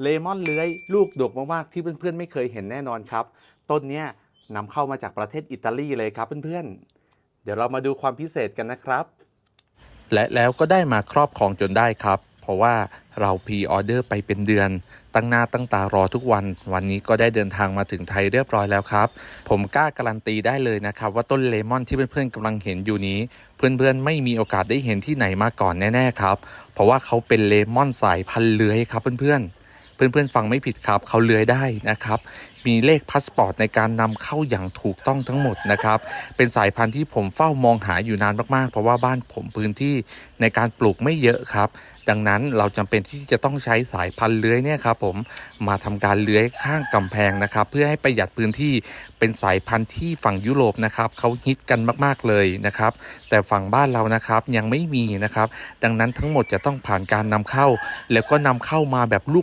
เลมอนเลื้อย ลูกดกมากๆที่เพื่อนๆไม่เคยเห็นแน่นอนครับ ต้นเนี้ยนำเข้ามาจากประเทศอิตาลีเลยครับเพื่อนๆ เดี๋ยวเรามาดูความพิเศษกันนะครับ และแล้วก็ได้มาครอบครองจนได้ครับ เพราะว่าเราพรีออเดอร์ไปเป็นเดือน ตั้งหน้าตั้งตารอทุกวัน วันนี้ก็ได้เดินทางมาถึงไทยเรียบร้อยแล้วครับ ผมกล้าการันตีได้เลยนะครับ ว่าต้นเลมอนที่เพื่อนๆกำลังเห็นอยู่นี้ เพื่อนๆไม่มีโอกาสได้เห็นที่ไหนมาก่อนแน่ๆครับ เพราะว่าเขาเป็นเลมอนสายพันธุ์เลื้อยครับเพื่อนๆ เพื่อนๆฟังไม่ผิดครับ เขาเลื้อยได้นะครับ มีเลขพาสปอร์ตในการนำเข้าอย่างถูกต้องทั้งหมดนะครับ เป็นสายพันธุ์ที่ผมเฝ้ามองหาอยู่นานมากๆ เพราะว่าบ้านผมพื้นที่ในการปลูกไม่เยอะครับ ดังนั้นเราจำเป็นที่จะต้องใช้สายพันธุ์เลื้อยเนี่ยครับผมมาทำการเลื้อยข้างกำแพงนะครับ เพื่อให้ประหยัดพื้นที่เป็นสายพันธุ์ที่ฝั่งยุโรปนะครับเขาฮิตกันมากๆเลยนะครับ แต่ฝั่งบ้านเรานะครับยังไม่มีนะครับ ดังนั้นทั้งหมดจะต้องผ่านการนำเข้า แล้วก็นำเข้ามาแบบลู